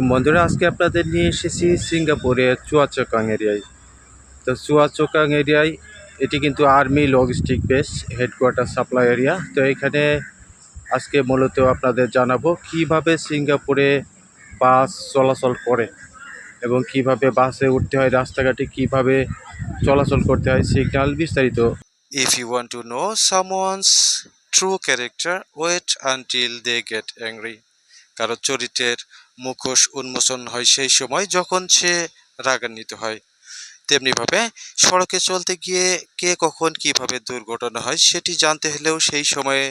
আলাইকুম বন্ধুরা, আজকে আপনাদের নিয়ে এসেছি সিঙ্গাপুরের চুয়াচকাং এরিয়ায়। তো চুয়াচকাং এরিয়ায় এটি কিন্তু army logistic base headquarter supply area তো এখানে আজকে মূলত আপনাদের জানাব কীভাবে সিঙ্গাপুরে বাস চলাচল করে এবং কীভাবে বাসে উঠতে হয়, রাস্তাঘাটে কীভাবে চলাচল করতে হয় সিগন্যাল বিস্তারিত। If you want to know someone's true character wait until they get angry কারও চরিত্রের মুখোশ উন্মোচন হয় সেই সময় যখন সে রাগান্বিত হয়। তেমনিভাবে সড়কে চলতে গিয়ে কে কখন কীভাবে দুর্ঘটনা হয় সেটি জানতে হলেও সেই সময়ে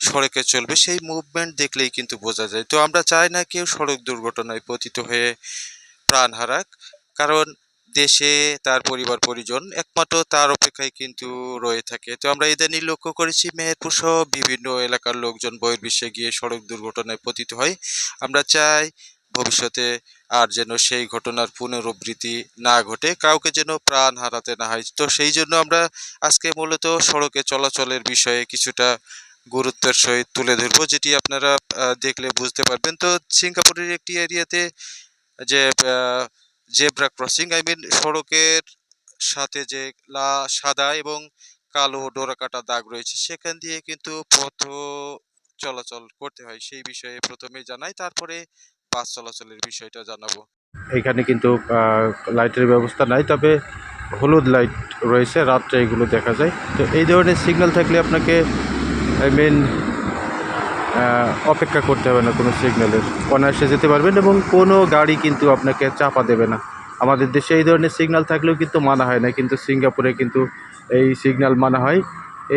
সড়কে চলবে সেই মুভমেন্ট দেখলেই কিন্তু বোঝা যায়। তো আমরা চাই না কেউ সড়ক দুর্ঘটনায় পতিত হয়ে প্রাণ হারাক। কারণ দেশে তার পরিবার, পরিজন একমাত্র তার অপেক্ষায় কিন্তু রয়ে থাকে। তো আমরা ইদানিং লক্ষ্য করেছি মেহেরপুর সহ বিভিন্ন এলাকার লোকজন বহির্বিশ্বে গিয়ে সড়ক দুর্ঘটনায় পতিত হয়। আমরা চাই ভবিষ্যতে আর যেন সেই ঘটনার পুনরাবৃত্তি না ঘটে, কাউকে যেন প্রাণ হারাতে না হয়। তো সেই জন্য আমরা আজকে মূলত সড়কে চলাচলের বিষয়ে কিছুটা গুরুত্বের সহিত তুলে ধরবো, যেটি আপনারা দেখলে বুঝতে পারবেন। তো সিঙ্গাপুরের একটি এরিয়াতে যে জেব্রা ক্রসিং, আই মিন সড়কের সাথে যে লা সাদা এবং কালো ডোরাকাটা দাগ রয়েছে, সেখান দিয়ে কিন্তু পথ চলাচল করতে হয়। সেই বিষয়ে প্রথমে জানাই, তারপরে বাস চলাচলের বিষয়টা জানাব। এখানে কিন্তু লাইটের ব্যবস্থা নাই, তবে হলুদ লাইট রয়েছে, রাত্রে এগুলো দেখা যায়। তো এই ধরনের সিগন্যাল থাকলে আপনাকে, আই মিন অপেক্ষা করতে হবে না কোনো সিগন্যালের। অনায়াসে যেতে পারবেন এবং কোনো গাড়ি কিন্তু আপনাকে চাপা দেবে না। আমাদের দেশে এই ধরনের সিগন্যাল থাকলেও কিন্তু মানা হয় না, কিন্তু সিঙ্গাপুরে কিন্তু এই সিগন্যাল মানা হয়।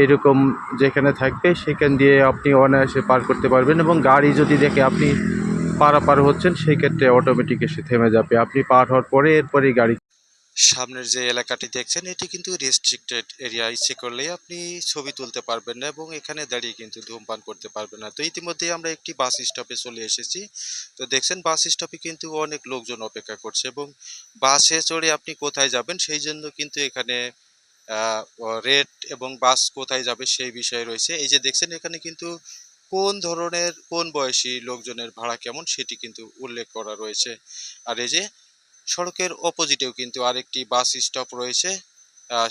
এইরকম যেখানে থাকবে সেখান দিয়ে আপনি অনায়াসে পার করতে পারবেন এবং গাড়ি যদি দেখে আপনি পারাপার হচ্ছেন সেই ক্ষেত্রে অটোমেটিক এসে থেমে যাবে। আপনি পার হওয়ার পরে এরপরেই গাড়ি সামনের যে এলাকাটি দেখছেন, এটি কিন্তু রেস্ট্রিক্টেড এরিয়া ইচ্ছে করলেই আপনি ছবি তুলতে পারবেন না এবং এখানে দাঁড়িয়ে কিন্তু ধূমপান করতে পারবেন না। তো ইতিমধ্যেই আমরা একটি বাস স্টপে চলে এসেছি। তো দেখছেন, বাস স্টপে কিন্তু অনেক লোকজন অপেক্ষা করছে এবং বাসে চড়ে আপনি কোথায় যাবেন সেই জন্য কিন্তু এখানে রেট এবং বাস কোথায় যাবে সেই বিষয়ে রয়েছে। এই যে দেখছেন, এখানে কিন্তু কোন ধরনের, কোন বয়সী লোকজনের ভাড়া কেমন সেটি কিন্তু উল্লেখ করা রয়েছে। আর এই যে সড়কের অপোজিটেও কিন্তু আরেকটি বাস স্টপ রয়েছে।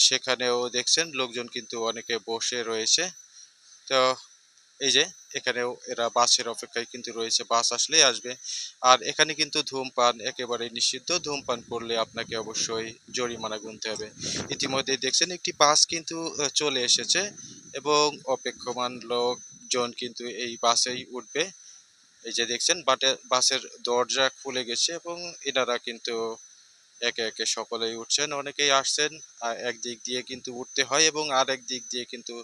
সেখানেও দেখছেন লোকজন কিন্তু অনেকে বসে রয়েছে। তো এই যে, এখানেও এরা বাসের অপেক্ষায় কিন্তু রয়েছে। বাস আসলেই আসবে। আর এখানে কিন্তু ধূমপান একেবারে নিষিদ্ধ। ধূমপান করলে আপনাকে অবশ্যই জরিমানা গুনতে হবে। ইতিমধ্যে দেখছেন একটি বাস কিন্তু চলে এসেছে এবং অপেক্ষমান লোকজন কিন্তু এই বাসেই উঠবে। এই যে দেখছেন, বাটে, বাসের দরজা খুলে গেছে এবং এনারা কিন্তু একে একে সকলেই উঠছেন। অনেকেই আসছেন আর এক দিক দিয়ে কিন্তু উঠতে হয় এবং আর এক দিক দিয়ে কিন্তু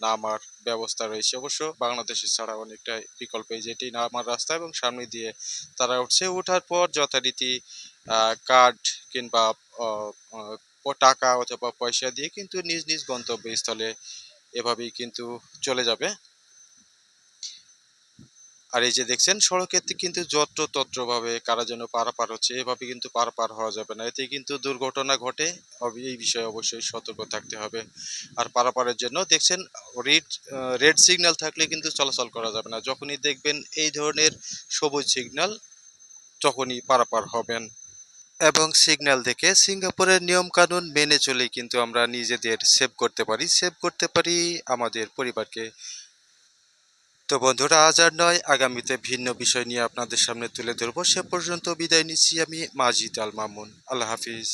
নামার ব্যবস্থা রয়েছে। অবশ্য বাংলাদেশে ছাড়া অনেকটা বিকল্প যেটি নামার রাস্তা এবং সামনে দিয়ে তারা উঠছে। ওঠার পর যথারীতি কার্ড কিংবা টাকা অথবা পয়সা দিয়ে কিন্তু নিজ নিজ গন্তব্যস্থলে এভাবেই কিন্তু চলে যাবে। আর এই যে দেখছেন, সড়কের কিন্তু যত্র ভাবে কারা যেন পারাপার হচ্ছে, এভাবে কিন্তু পারাপার হওয়া যাবে না। এতে কিন্তু দুর্ঘটনা ঘটে এই বিষয়ে অবশ্যই সতর্ক থাকতে হবে। আর পারাপারের জন্য দেখছেন, রেড রেড সিগন্যাল থাকলে কিন্তু চলাচল করা যাবে না। যখনই দেখবেন এই ধরনের সবুজ সিগন্যাল, তখনই পারাপার হবেন। এবং সিগন্যাল দেখে সিঙ্গাপুরের নিয়ম কানুন মেনে চলেই কিন্তু আমরা নিজেদের সেভ করতে পারি। সেভ করতে পারি আমাদের পরিবারকে। তো বন্ধুরা, আজ আর নয়, আগামীতে ভিন্ন বিষয় নিয়ে আপনাদের সামনে তুলে ধরবো। সে পর্যন্ত বিদায় নিচ্ছি আমি, মাজিদ আল মামুন। আল্লাহ হাফিজ।